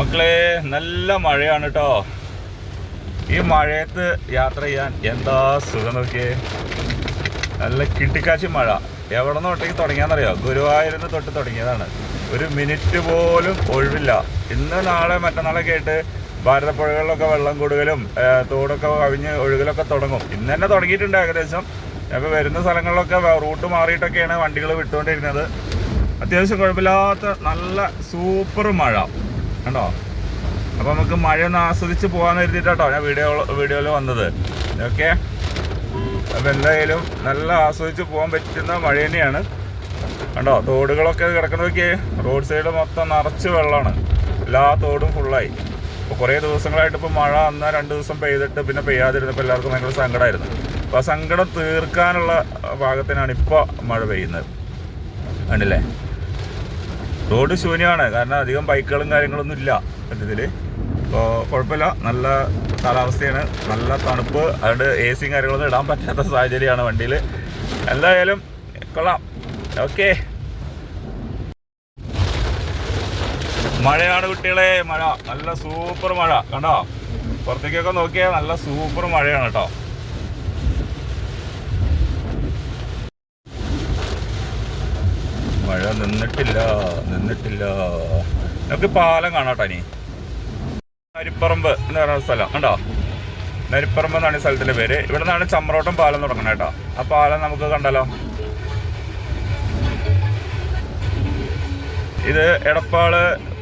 മക്കളെ നല്ല മഴയാണ് കേട്ടോ ഈ മഴയത്ത് യാത്ര ചെയ്യാൻ എന്താ സുഖം നോക്കിയേ? നല്ല കിട്ടിക്കാച്ചി മഴ. എവിടെ നിന്ന് ഒട്ടേക്ക് തുടങ്ങിയാന്നറിയോ? ഗുരുവായൂരിന്ന് തൊട്ട് തുടങ്ങിയതാണ്. ഒരു മിനിറ്റ് പോലും ഒഴിവില്ല. ഇന്ന് നാളെ മറ്റന്നാളൊക്കെ ആയിട്ട് ഭാരതപ്പുഴകളിലൊക്കെ വെള്ളം കൂടുതലും തോടൊക്കെ കവിഞ്ഞ് ഒഴുകലൊക്കെ തുടങ്ങും. ഇന്ന് തന്നെ തുടങ്ങിയിട്ടുണ്ട് ഏകദേശം. അപ്പോൾ വരുന്ന സ്ഥലങ്ങളിലൊക്കെ റൂട്ട് മാറിയിട്ടൊക്കെയാണ് വണ്ടികൾ വിട്ടുകൊണ്ടിരുന്നത്. അത്യാവശ്യം കുഴപ്പമില്ലാത്ത നല്ല സൂപ്പർ മഴ. കണ്ടോ? അപ്പോൾ നമുക്ക് മഴ ഒന്ന് ആസ്വദിച്ച് പോകാമെന്ന് കരുതിയിട്ടോ ഞാൻ വീഡിയോ വീഡിയോയിൽ വന്നത്. ഓക്കെ അപ്പോൾ എന്തായാലും നല്ല ആസ്വദിച്ച് പോകാൻ പറ്റുന്ന മഴ തന്നെയാണ്. കണ്ടോ? തോടുകളൊക്കെ കിടക്കുന്നതൊക്കെ റോഡ് സൈഡ് മൊത്തം നിറച്ച് വെള്ളമാണ്. എല്ലാ തോടും ഫുള്ളായി ഇപ്പോൾ കുറേ ദിവസങ്ങളായിട്ട് ഇപ്പോൾ മഴ അന്ന് രണ്ട് ദിവസം പെയ്തിട്ട് പിന്നെ പെയ്യാതിരുന്നപ്പോൾ എല്ലാവർക്കും ഭയങ്കര സങ്കടമായിരുന്നു അപ്പോൾ ആ സങ്കടം തീർക്കാനുള്ള ഭാഗത്തിനാണ് ഇപ്പോൾ മഴ പെയ്യുന്നത്. കണ്ടില്ലേ? റോഡ് ശൂന്യമാണ്. കാരണം അധികം ബൈക്കുകളും കാര്യങ്ങളൊന്നും ഇല്ല സത്യത്തിൽ അപ്പോൾ കുഴപ്പമില്ല. നല്ല കാലാവസ്ഥയാണ്. നല്ല തണുപ്പ്. അതുകൊണ്ട് എ സിയും കാര്യങ്ങളൊന്നും ഇടാൻ പറ്റാത്ത സാഹചര്യമാണ് വണ്ടിയിൽ എന്തായാലും കൊള്ളാം. ഓക്കെ. മഴയാണ് കുട്ടികളെ. മഴ. നല്ല സൂപ്പർ മഴ. കണ്ടോ? പുറത്തേക്കൊക്കെ നോക്കിയാൽ നല്ല സൂപ്പർ മഴയാണ് കേട്ടോ. മഴ നിന്നിട്ടില്ല നിന്നിട്ടില്ല. നമുക്ക് പാലം കാണാട്ടാ ഇനി. നരിപ്പറമ്പ് എന്ന് പറയുന്ന സ്ഥലം കണ്ടോ? നരിപ്പറമ്പ് എന്നാണ് ഈ സ്ഥലത്തിന്റെ പേര്. ഇവിടെ നിന്നാണ് ചമ്രോട്ടം പാലം തുടങ്ങണേ കേട്ടോ. ആ പാലം നമുക്ക് കണ്ടല്ലോ ഇത് എടപ്പാൾ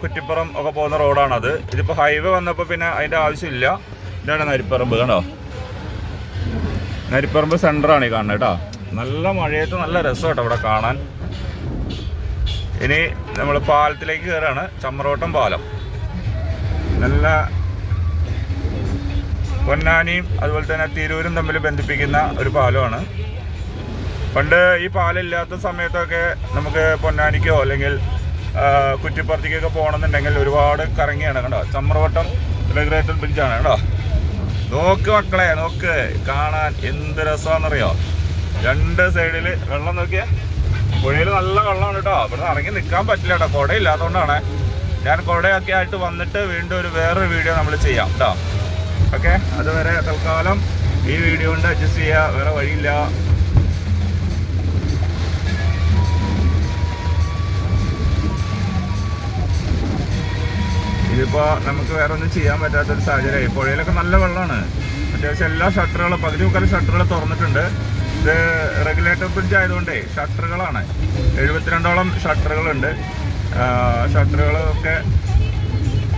കുറ്റിപ്പുറം ഒക്കെ പോകുന്ന റോഡാണത്. ഇതിപ്പോ ഹൈവേ വന്നപ്പോൾ പിന്നെ അതിന്റെ ആവശ്യമില്ല. ഇതാണ് നരിപ്പറമ്പ് കണ്ടോ? നരിപ്പറമ്പ് സെന്ററാണ് ഈ കാണുന്നത് കേട്ടോ. നല്ല മഴയത്ത് നല്ല രസം കേട്ടോ ഇവിടെ കാണാൻ. ഇനി നമ്മൾ പാലത്തിലേക്ക് കയറാണ് ചമ്രോട്ടം പാലം. നല്ല പൊന്നാനിയും അതുപോലെ തന്നെ തിരൂരും തമ്മിൽ ബന്ധിപ്പിക്കുന്ന ഒരു പാലമാണ്. പണ്ട് ഈ പാലില്ലാത്ത സമയത്തൊക്കെ നമുക്ക് പൊന്നാനിക്കോ അല്ലെങ്കിൽ കുറ്റിപ്പുറത്തേക്കൊക്കെ പോകണമെന്നുണ്ടെങ്കിൽ ഒരുപാട് കറങ്ങിയാണ് കണ്ടോ? ചമ്രവട്ടം ഗ്രേറ്റർ ബ്രിഡ്ജാണ് കേട്ടോ നോക്ക് മക്കളെ നോക്ക്. കാണാൻ എന്ത് രസമാണെന്നറിയോ? രണ്ട് സൈഡിൽ വെള്ളം നോക്കിയേ. പുഴയിൽ നല്ല വെള്ളമാണ് കേട്ടോ ഇവിടെ ഇറങ്ങി നിൽക്കാൻ പറ്റില്ല കേട്ടോ കുട ഇല്ലാത്തതുകൊണ്ടാണ് ഞാൻ കുടയൊക്കെ ആയിട്ട് വന്നിട്ട് വീണ്ടും ഒരു വേറൊരു വീഡിയോ നമ്മൾ ചെയ്യാം കേട്ടോ ഓക്കെ? അതുവരെ തൽക്കാലം ഈ വീഡിയോ കൊണ്ട് അഡ്ജസ്റ്റ് ചെയ്യുക വേറെ വഴിയില്ല. ഇതിപ്പോ നമുക്ക് വേറെ ഒന്നും ചെയ്യാൻ പറ്റാത്തൊരു സാഹചര്യമായി. പുഴയിലൊക്കെ നല്ല വെള്ളമാണ്. അത്യാവശ്യം എല്ലാ ഷട്ടറുകളും പകുതി മുക്കാൽ ഷട്ടറുകൾ തുറന്നിട്ടുണ്ട്. ഇത് റെഗുലേറ്റർ ബ്രിഡ്ജ് ആയതുകൊണ്ടേ ഷട്ടറുകളാണ് എഴുപത്തിരണ്ടോളം ഷട്ടറുകളുണ്ട് ഷട്ടറുകളൊക്കെ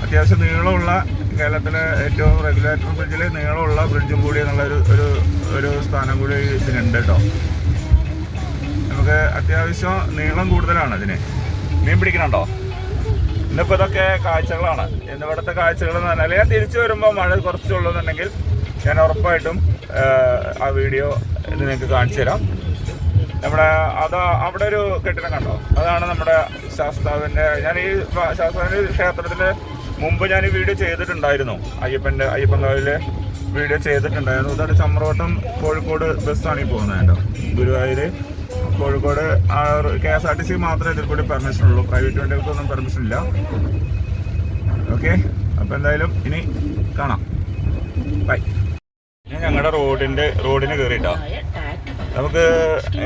അത്യാവശ്യം നീളമുള്ള കേരളത്തിലെ ഏറ്റവും റെഗുലേറ്റർ ബ്രിഡ്ജിൽ നീളമുള്ള ബ്രിഡ്ജും കൂടി എന്നുള്ള ഒരു ഒരു ഒരു സ്ഥാനം കൂടി ഇതിനുണ്ട് കേട്ടോ. നമുക്ക് അത്യാവശ്യം നീളം കൂടുതലാണ് ഇതിന്. മീൻ പിടിക്കണുണ്ടോ? ഇന്നിപ്പോൾ ഇതൊക്കെ കാഴ്ചകളാണ്. ഇന്നിവിടുത്തെ കാഴ്ചകൾ എന്ന് പറഞ്ഞാൽ ഞാൻ തിരിച്ചു വരുമ്പോൾ മഴ കുറച്ചുള്ളൂ എന്നുണ്ടെങ്കിൽ ഞാൻ ഉറപ്പായിട്ടും ആ, വീഡിയോ ഇത് നിങ്ങൾക്ക് കാണിച്ചു തരാം. നമ്മുടെ അത് അവിടെ ഒരു കെട്ടിടം കണ്ടോ? അതാണ് നമ്മുടെ ശാസ്താവിന്റെ ഞാൻ ഈ ശാസ്താവിന്റെ ക്ഷേത്രത്തിൽ മുമ്പ് ഞാൻ വീഡിയോ ചെയ്തിട്ടുണ്ടായിരുന്നു. അയ്യപ്പന്റെ അയ്യപ്പൻകാവിലെ വീഡിയോ ചെയ്തിട്ടുണ്ടായിരുന്നു. അതായത് ചമ്രവട്ടം കോഴിക്കോട് ബസ്സാണ് ഈ പോകുന്നത് കേട്ടോ. Guruvayur Kozhikode K S R T C മാത്രമേ ഇതിൽ കൂടി പെർമിഷൻ ഉള്ളൂ. പ്രൈവറ്റ് വണ്ടികൾക്കൊന്നും പെർമിഷൻ ഇല്ല. ഓക്കെ അപ്പോൾ എന്തായാലും ഇനി കാണാം. ബൈ ഞങ്ങളുടെ റോഡിന്റെ റോഡിന് കയറിയിട്ടോ നമുക്ക്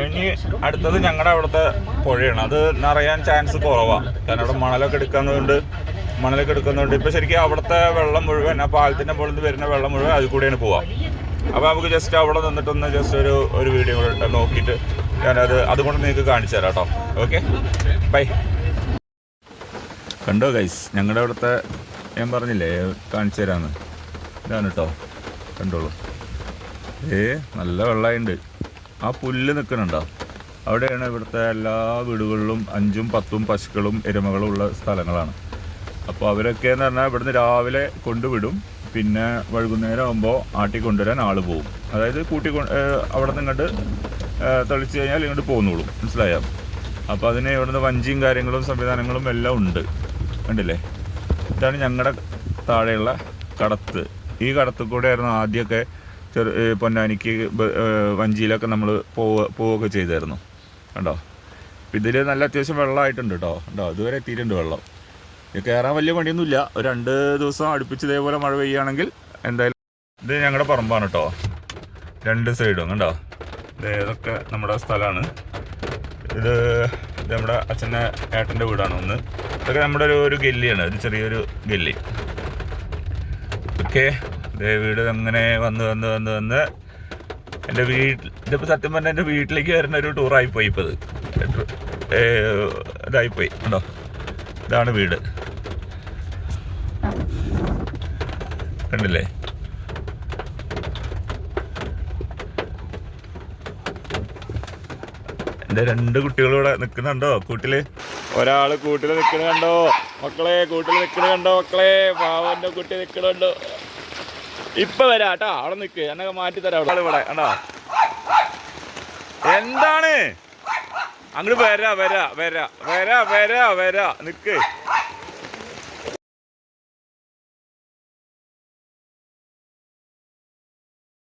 ഇനി അടുത്തത് ഞങ്ങളുടെ അവിടുത്തെ പുഴയാണ്. അത് നിറയാൻ ചാൻസ് കുറവാണ് കാരണം അവിടെ മണലൊക്കെ എടുക്കുന്നതുകൊണ്ട് മണലൊക്കെ എടുക്കുന്നതുകൊണ്ട് ഇപ്പൊ ശരിക്കും അവിടുത്തെ വെള്ളം മുഴുവൻ ആ പാലത്തിന്റെ നിന്ന് വരുന്ന വെള്ളം മുഴുവൻ അതിൽ കൂടെയാണ് പോവാം. അപ്പൊ നമുക്ക് ജസ്റ്റ് അവിടെ നിന്നിട്ടൊന്ന് ജസ്റ്റ് ഒരു ഒരു വീഡിയോ നോക്കിയിട്ട് ഞാനത് അതുകൊണ്ട് നിങ്ങൾക്ക് കാണിച്ചു തരാം കേട്ടോ. ഓക്കെ ബൈ കണ്ടോ ഗൈസ് ഞങ്ങളുടെ അവിടുത്തെ ഞാൻ പറഞ്ഞില്ലേ കാണിച്ചു തരാന്ന്. ഇതാണ് കേട്ടോ കണ്ടോളൂ. ഏ നല്ല വെള്ളമുണ്ട് ആ പുല്ല് നിൽക്കുന്നുണ്ടോ അവിടെയാണ് ഇവിടുത്തെ എല്ലാ വീടുകളിലും അഞ്ചും പത്തും പശുക്കളും എരുമകളും ഉള്ള സ്ഥലങ്ങളാണ്. അപ്പോൾ അവരൊക്കെ എന്ന് പറഞ്ഞാൽ ഇവിടുന്ന് രാവിലെ കൊണ്ടുവിടും. പിന്നെ വൈകുന്നേരം ആകുമ്പോൾ ആട്ടി കൊണ്ടുവരാൻ ആൾ പോകും അതായത് കൂട്ടി അവിടെ നിന്ന് ഇങ്ങോട്ട് തെളിച്ച് കഴിഞ്ഞാൽ ഇങ്ങോട്ട് പോകുന്നുള്ളൂ മനസ്സിലായോ? അപ്പോൾ അതിന് ഇവിടുന്ന് വഞ്ചിയും കാര്യങ്ങളും സംവിധാനങ്ങളും എല്ലാം ഉണ്ട്. കണ്ടില്ലേ? ഇതാണ് ഞങ്ങളുടെ താഴെയുള്ള കടത്ത്. ഈ കടത്തിൽ കൂടെ ആയിരുന്നു ആദ്യമൊക്കെ ചെറു പൊന്നാനിക്ക് വഞ്ചിയിലൊക്കെ നമ്മൾ പോവുക പോവുകയൊക്കെ ചെയ്തായിരുന്നു. കണ്ടോ? ഇതിൽ നല്ല അത്യാവശ്യം വെള്ളമായിട്ടുണ്ട് കേട്ടോ കണ്ടോ? ഇതുവരെ എത്തിയിട്ടുണ്ട് വെള്ളം. ഇത് കയറാൻ വലിയ പണിയൊന്നുമില്ല. ഒരു രണ്ട് ദിവസം അടുപ്പിച്ച് ഇതേപോലെ മഴ പെയ്യുകയാണെങ്കിൽ എന്തായാലും ഇത് ഞങ്ങളുടെ പറമ്പാണ് കേട്ടോ രണ്ട് സൈഡും. കണ്ടോ? ഇത് ഇതൊക്കെ നമ്മുടെ സ്ഥലമാണ്. ഇത് ഇത് നമ്മുടെ അച്ഛന്റെ ഏട്ടന്റെ വീടാണ് ഒന്ന്. ഇതൊക്കെ നമ്മുടെ ഒരു ഒരു ഗല്ലിയാണ്. ഒരു ചെറിയൊരു ഗല്ലി. ഓക്കെ. ഇതേ വീട് അങ്ങനെ വന്ന് വന്ന് വന്ന് വന്ന് എന്റെ വീട്ടിൽ ഇതിപ്പോൾ സത്യം പറഞ്ഞാൽ എന്റെ വീട്ടിലേക്ക് വരുന്ന ഒരു ടൂറായി പോയി ഇപ്പോൾ ഇത് ഇതായിപ്പോയി. ഉണ്ടോ ഇതാണ് വീട്. കണ്ടില്ലേ? എന്റെ രണ്ട് കുട്ടികളിവിടെ നിൽക്കുന്നുണ്ടോ? കൂട്ടിൽ? ഒരാൾ കൂട്ടിൽ നിൽക്കണ കണ്ടോ? മക്കളെ കൂട്ടിൽ നിൽക്കണ കണ്ടോ മക്കളെ? പാവന്റെ കുട്ടി നിൽക്കണുണ്ടോ. ഇപ്പൊ വരാ കേട്ടോ. അവിടെ നിൽക്ക് എന്നൊക്കെ മാറ്റി തരാം അവിടെ. ഇവിടെ കണ്ടോ? എന്താണ്? അങ്ങോട്ട് വരാ വരാ വരാ വരാ വരാ വരാ നിക്ക്.